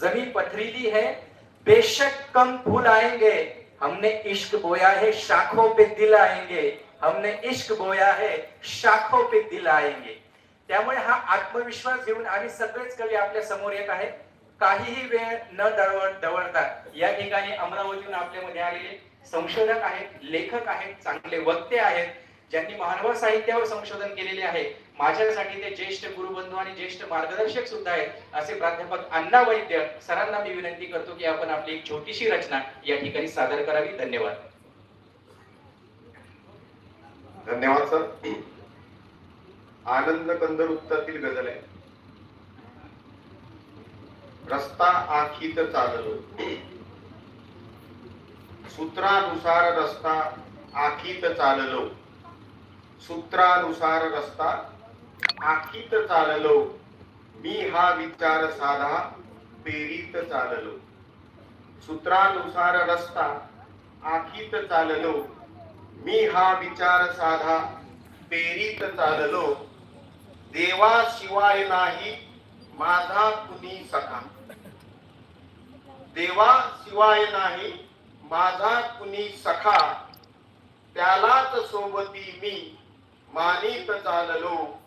जमी पथरीली है बेशक कम फूल आएंगे। हमने इश्क बोया है शाखों पे दिल आएंगे। हमने इश्क बोया है शाखों पे दिल आएंगे। त्यामुळे हा आत्मविश्वास घेऊन आम्ही सगळेच कवी आपल्यासमोर येत आहे काहीही वेळ न दळवळ दवडता या ठिकाणी अमरावतीहून आपल्यामध्ये आलेले संशोधक आहेत लेखक आहेत चांगले वक्ते आहेत ज्यांनी मानव साहित्यावर संशोधन केलेले आहे. माझ्यासाठी ते ज्येष्ठ गुरुबंधू आणि ज्येष्ठ मार्गदर्शक सुद्धा आहेत असे प्राध्यापक अण्णा वैद्य सरांना मी विनंती करतो की आपण आपली एक छोटीशी रचना या ठिकाणी सादर करावी. धन्यवाद. धन्यवाद सर. आनंद कंद वृत्तातील गजल आहे. रस्ता आखीत चाललो सूत्रानुसार रस्ता आखीत चाललो. सूत्रानुसार रस्ता आखीत चाललो. मी हा विचार साधा पेरीत चाललो. सूत्रानुसार रस्ता आखीत चाललो. मी हा विचार साधा पेरीत चाललो. देवा शिवाय नाही माझा कुणी सखा. देवा शिवाय नाही माझा कुणी सखा. त्यालाच सोबती मी मानित चाललो.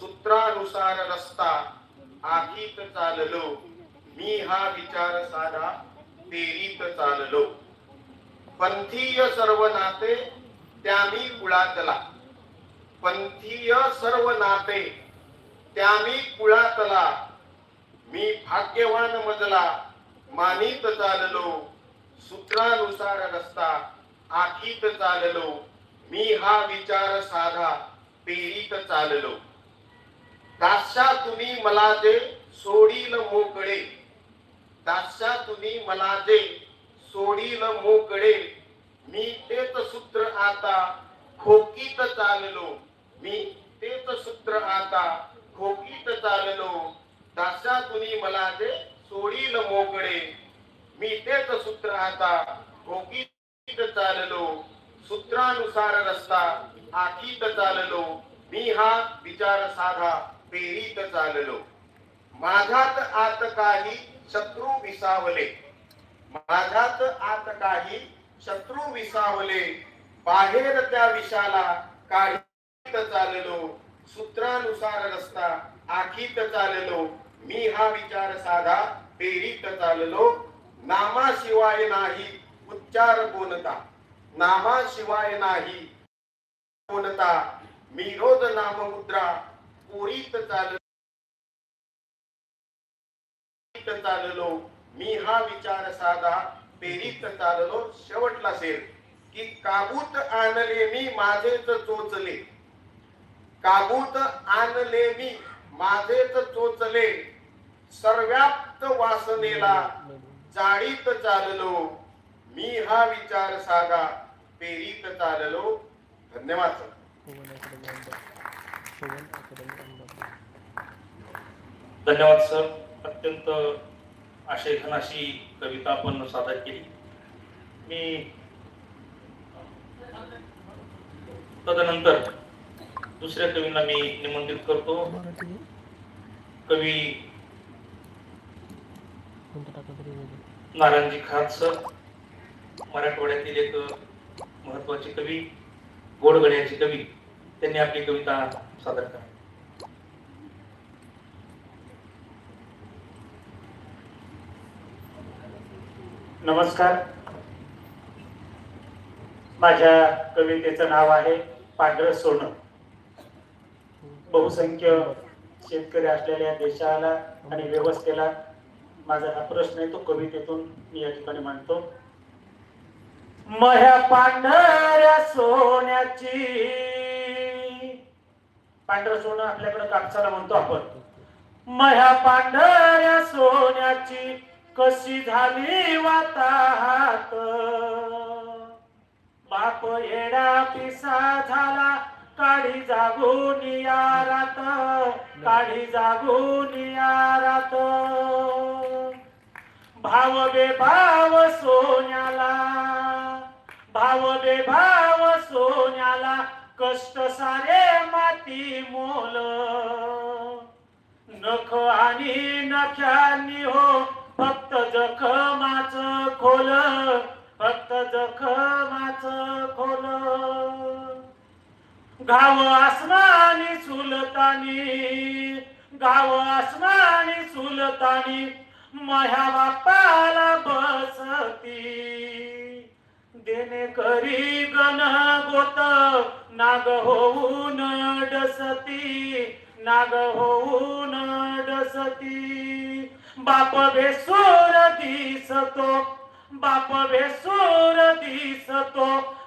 सूत्रानुसार रस्ता आखीत चाललो. मी हा विचार साधा पेरीत चाललो. पंथीय सर्व नाते त्यामी कुळातला. पंथीय सर्व नाते त्यामी कुळातला. मी भाग्यवान मजला मानित चाललो. सूत्रानुसार रस्ता आखीत चाललो. मी हा विचार साधा पेरीत चाललो. दास्या तुम्ही मला दे सोडील मोकळे. दास्या तुम्ही मला दे सोडील मोकळे. मी तेच सूत्र आता खोकीत चाललो. मी तेच सूत्र आता खोकीत चाललो. दासा तुम्ही मला दे सोडील मोकळे. मी तेच सूत्र आता खोकीत चाललो. सूत्रानुसार रस्ता आखीत चाललो. मी हा विचार साधा. पेरीत चाललो. माझात आत काही शत्रू विसावले. माझात आत काही शत्रू विसावले. बाहेर त्या विषाला काढीत चाललो. सूत्रानुसार रस्ता आखीत चाललो. मी हा विचार साधा पेरीत चाललो. नामाशिवाय नाही उच्चार कोणता? नामाशिवाय नाही कोणता? मी रोज नाममुद्रा पुरीत चाललो. चाललो. मी हा विचार साधा पेरीत चाललो शेवटला सेल की काबूत आणले मी माझेच चोचले. काबूत आणले मी माझेच चोचले. सर्व्याप्त वासनेला जाळीत चाललो. मी हा विचार साधा पेरीत चाललो. धन्यवाद सर. हो, हो, हो. धन्यवाद सर. अत्यंत आशय अशी कविता आपण सादर केली. मी तदनंतर दुसऱ्या कवींना मी निमंत्रित करतो. कवी नारायणजी खात सर. मराठवाड्यातील एक महत्त्वाचे कवी गोडगड्याचे कवी त्यांनी आपली कविता सादर करावी नमस्कार. माझ्या कवितेचं नाव आहे पांढरं सोनं. बहुसंख्य शेतकरी असलेल्या देशाला आणि व्यवस्थेला माझा हा प्रश्न आहे तो कवितेतून मी या ठिकाणी मांडतो. मह्या पांढऱ्या सोन्याची. पांढरं सोनं आपल्याकडे कापसाला म्हणतो आपण. मह्या पांढऱ्या सोन्याची. कशी झाली वाताहात बाप येडा पिसा झाला काढी जागून यारात काढी जागून यारात भाव बे भाव सोन्याला भाव बे भाव सोन्याला कष्ट सारे माती मोल. नख आणि नख्यांनी हो खोल फक्त जखमाच खोल. गाव आसमानी सुलतानी गाव आसमानी सुलतानी माह्या बापाला बसती. देणे करी गण गोत नाग होऊन डसती नाग होऊन डसती. बाप बेसूर दिसतो बाप बेसूर दिसतो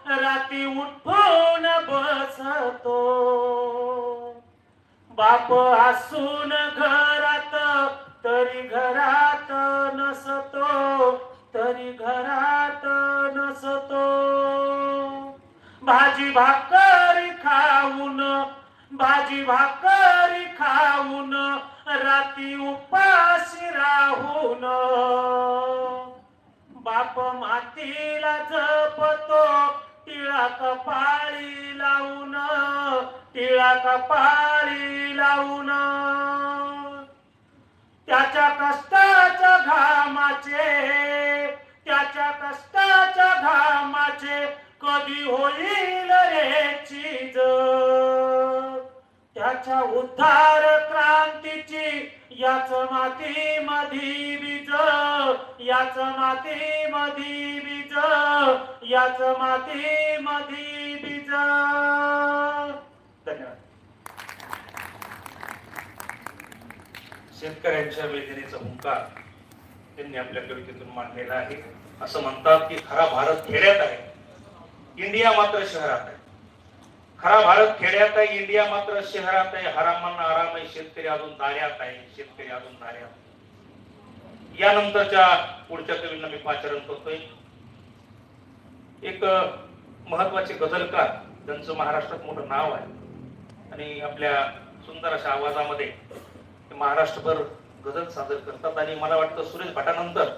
राती उठून बसतो. बाप असून घरात तरी घरात नसतो तरी घरात नसतो. भाजी भाकरी खाऊन भाजी भाकरी खाऊन राती उपाशी राहून. बाप मातीला जपतो टिळा कपाळी लावून टिळा कपाळी लावून. त्याच्या कष्टाच्या घामाचे त्याच्या कष्टाच्या घामाचे कधी होईल रे चीज? त्याच्या उद्धार क्रांतीची याच माती मधी बीज याच माती मधी बीज याच माती मधी बीज. धन्यवाद. शेतकऱ्यांच्या वेदनेचा हुंकार त्यांनी आपल्या कवितेतून मांडलेला आहे. असं म्हणतात की खरा भारत खेड्यात आहे. इंडिया मात्र शहरात आहे. खरा भारत खेड्यात आहे इंडिया मात्र शहरात आहे. हरामांना आराम आहे शेतकरी अजून दाऱ्यात आहे. शेतकरी अजून दाऱ्यात यानंतरच्या पुढच्या कवींना मी पाचारण करतोय. एक महत्त्वाचे गझलकार ज्यांचं महाराष्ट्रात मोठं नाव आहे. आणि आपल्या सुंदर अशा आवाजामध्ये महाराष्ट्रभर गझल सादर करतात. आणि मला वाटतं सुरेश भटानंतर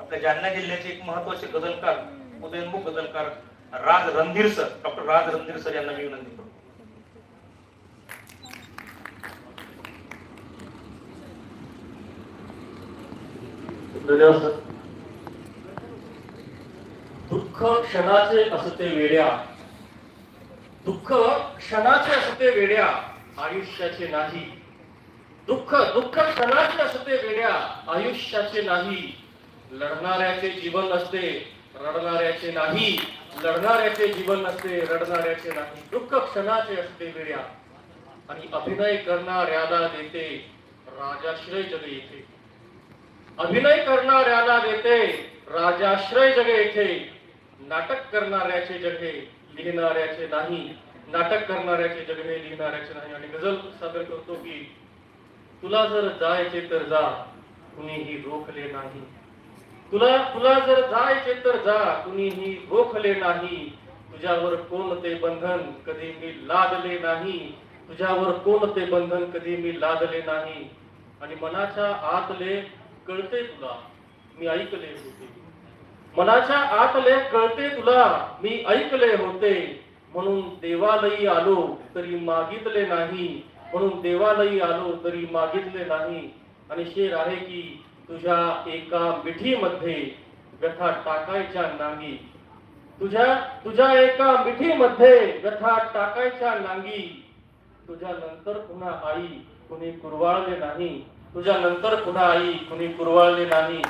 आपल्या जालना जिल्ह्याचे एक महत्त्वाचे गझलकार उदयनमुख गझलकार Raj Randhir sir doctor Raj Randhir sir यांना मी विनंती करतो. धन्यवाद सर. दुःख क्षणाचे असते वेड्या. दुःख क्षणाचे असते वेड्या आयुष्याचे नाही. दुःख दुःख क्षणाचे असते वेड्या आयुष्याचे नाही. लढणाऱ्याचे जीवन असते रडणाऱ्याचे नाही. लढणाऱ्याचे जीवन असते रडणाऱ्याचे नाही. दुःख क्षणाचे असते वेड्या आणि अभिनय करणाऱ्याला देते राजाश्रय जगे येथे अभिनय करणाऱ्याला देते राजाश्रय जगे येथे नाटक करणाऱ्याचे जगे लिहिणाऱ्याचे नाही. नाटक करणाऱ्याचे जगणे लिहिणाऱ्याचे नाही. आणि गझल सादर करतो की तुला जर जायचे तर जा कुणीही रोखले नाही. तुला तुला जर जायचे तर जा. कुणीही रोखले नाही. तुझ्यावर कोणते बंधन कधी मी लादले नाही. तुझ्यावर कोणते बंधन कधी मी लादले नाही. आणि मनाच्या आतले कळते तुला. मी ऐकले होते. मनाच्या आतले कळते तुला. मी ऐकले होते. म्हणून देवालयी आलो तरी मागितले नाही. म्हणून देवालयी आलो तरी मागितले नाही. आणि शेर आहे की तुझ्या एका मिठीमध्ये व्यथा टाकायच्या नांगी. तुझ्या तुझ्या एका मिठीमध्ये व्यथा टाकायच्या नांगी. तुझ्या नंतर पुन्हा आई कुणी कुरवाळले नाही. तुझ्या नंतर पुन्हा आई कुणी कुरवाळले नाही.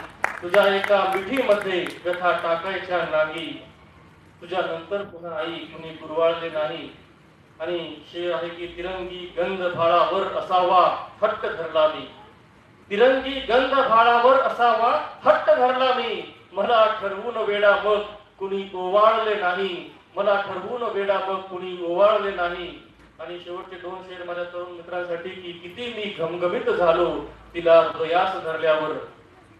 तुझ्या एका मिठीमध्ये व्यथा टाकायच्या नांगी. तुझ्या नंतर पुन्हा आई कुणी कुरवाळले नाही. आणि शेर आहे की तिरंगी गंध भाळावर असावा हट्ट धरला मी. तिरंगी गंध भाळावर असावा हट्ट धरला मी. मला ठरवून वेडा मग कुणी ओवाळले नाही. मला ठरवून वेडा मग कुणी ओवाळले नाही. आणि शेवटचे दोन शेर माझ्या तरुण मित्रांसाठी की किती मी घमघमित झालो तिला हृदयास धरल्यावर.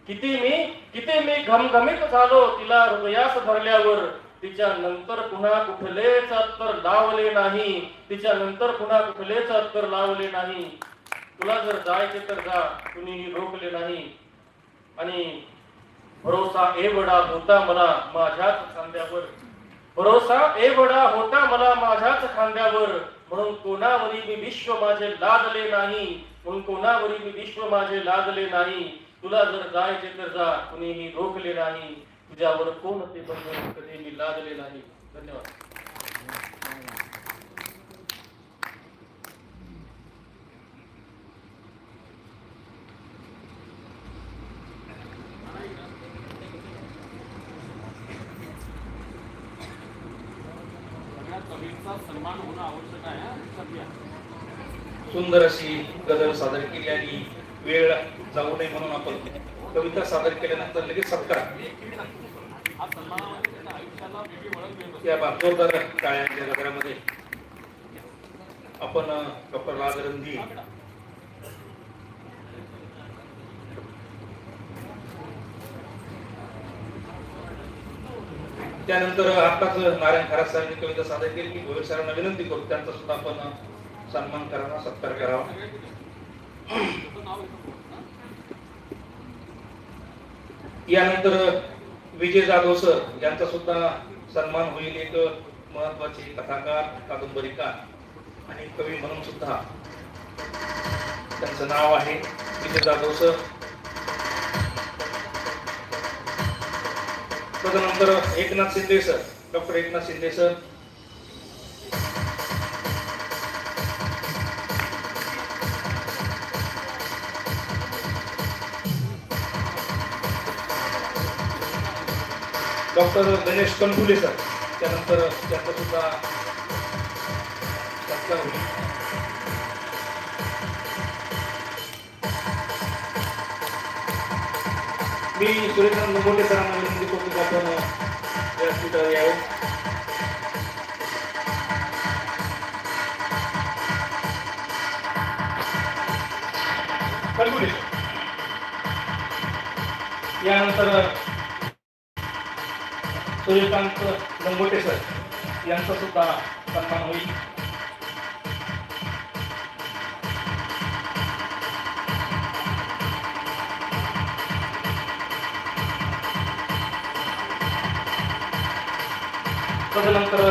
किती मी किती मी घमघमीत झालो तिला हृदयास धरल्यावर. तिच्या नंतर पुन्हा कुठलेच अत्तर लावले नाही. तिच्या नंतर पुन्हा कुठलेच अत्तर लावले नाही. तुला जर जायचे तर जा. कुणीही रोखले नाही. आणि भरोसा एवढा होता मला माझ्याच खांद्यावर. भरोसा एवढा होता मला माझ्याच खांद्यावर. म्हणून कोणावरी मी विश्व माझे लादले नाही. म्हणून कोणावरी मी विश्व माझे लादले नाही. तुला जर जायचे तर जा. कुणीही रोखले नाही. तुझ्यावर कोण ते बंधन कधी मी लादले नाही. धन्यवाद. सुंदर अशी गजल सादर केली आणि वेळ जाऊ नये म्हणून आपण कविता सादर केल्यानंतर लगेच सत्कार या टाळ्यांच्या गजरामध्ये आपण डॉक्टर राजरंधी त्यानंतर आताच नारायण खरात सरांनी कविता सादर केली. की गोविंद सरांना विनंती करू त्यांचा सुद्धा आपण सन्मान करावा सत्कार करावा. यानंतर विजय जाधव सर यांचा सुद्धा सन्मान होईल एक महत्त्वाचे कथाकार कादंबरीकार आणि कवी म्हणून सुद्धा. त्यांचं नाव आहे विजय जाधव सर. त्याच्यानंतर Eknath Shinde sir. Doctor Eknath Shinde sir. Doctor Ganesh Kankule sir. त्यानंतर त्यांचा सुद्धा सत्कार होईल मी सुरेंद्र मोठे सरांना विनंती करतो की आपण व्यासपीठावर यावं यानंतर सूर्यकांत लंगोटे सर यांचा सुद्धा सन्मान होईल तदनंतर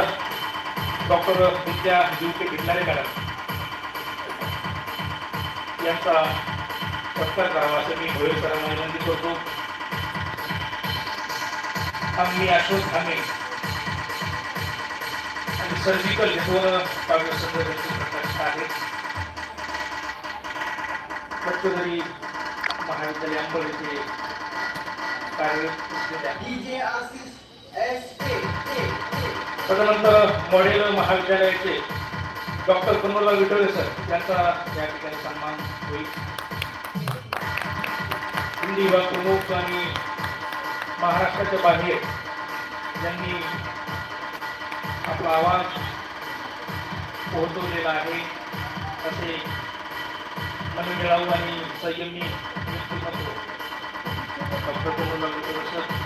डॉक्टर विद्या जीवके भिटणारे मॅडम. यांचा सत्कार करावा असं मी भोईर सरांना विनंती करतो. आम्ही अशोक धामे आणि सर्जिकल हिटवर काव्य संदर्भाची प्रतिष्ठा आहे पत्तदरी महाविद्यालय अंबोलीचे कार्यरत असलेल्या तदनंतर मॉडेल महाविद्यालयाचे डॉक्टर कुंवरलाल विठोले सर यांचा या ठिकाणी सन्मान होईल. हिंदी विभाग प्रमुख आणि महाराष्ट्राच्या बाहेर ज्यांनी आपला आवाज पोहोचवलेला आहे. असे मनमिळावू आणि संयमी व्यक्तिमत्व डॉक्टर कुंवरलाल विठोले सर.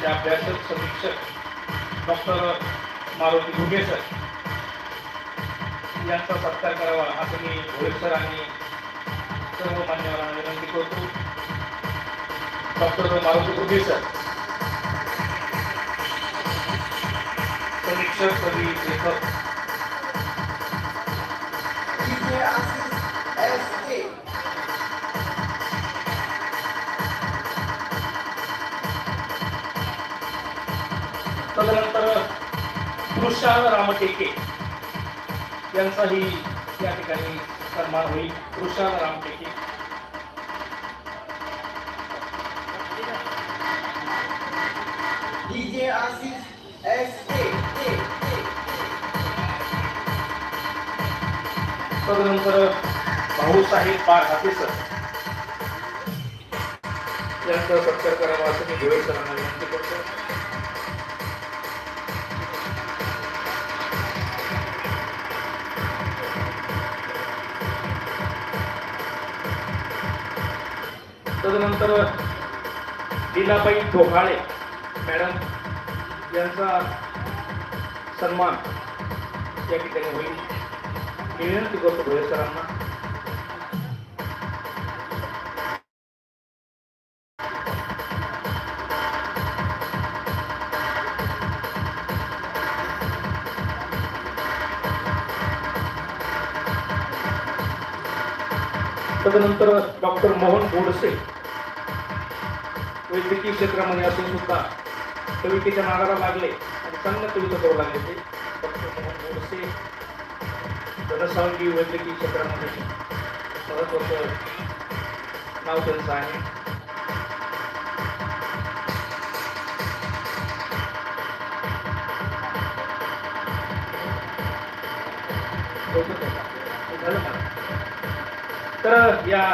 विषयाचे अभ्यासक समीक्षक डॉक्टर मारुती घुगे सर यांचा सत्कार करावा असं मी भोईर सर आणि सर्व मान्यवरांना विनंती करतो. डॉक्टर मारुती घुगे सर समीक्षक कवी लेखक कृषाल रामटेके यांचाही या ठिकाणी सन्मान होईल. कृषाल रामटेके. तदनंतर भाऊसाहेब पार हातेसर यांचा सत्कार करावा असं मी गोयल सरांना विनंती करतो. तदनंतर लीलाबाई ढोहाळे मॅडम यांचा सन्मान या ठिकाणी होईल. मी विनंती करतो भोये सरांना. तदनंतर डॉक्टर मोहन बोडसे वैद्यकीय क्षेत्रामध्ये असून सुद्धा कवितेच्या नादाला लागले आणि चांगल्या कविता करू लागले ते डॉक्टर मोहन वैद्यकीय क्षेत्रामध्ये महत्वाचं नाव त्यांचं आहे. हो, हो, हो. झालं तर या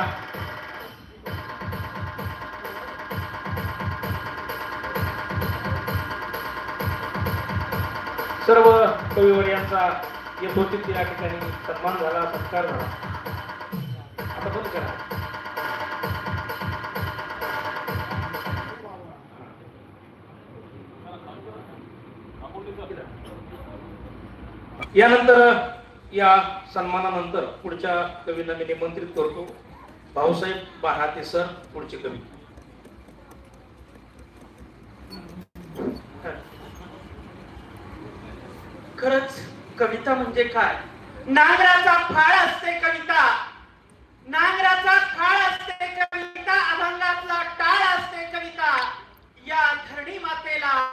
सर्व कविवर्यांचा यथोचित या ठिकाणी सन्मान झाला सत्कार झाला. आता बंद करा. यानंतर या सन्मानानंतर पुढच्या कवींना मी निमंत्रित करतो. भाऊसाहेब बहाते सर पुढचे कवी. खरंच कविता म्हणजे काय? नांगराचा फाळ असते कविता. नांगराचा फाळ असते कविता. अभंगातला टाळ असते कविता. या धरणी मातेला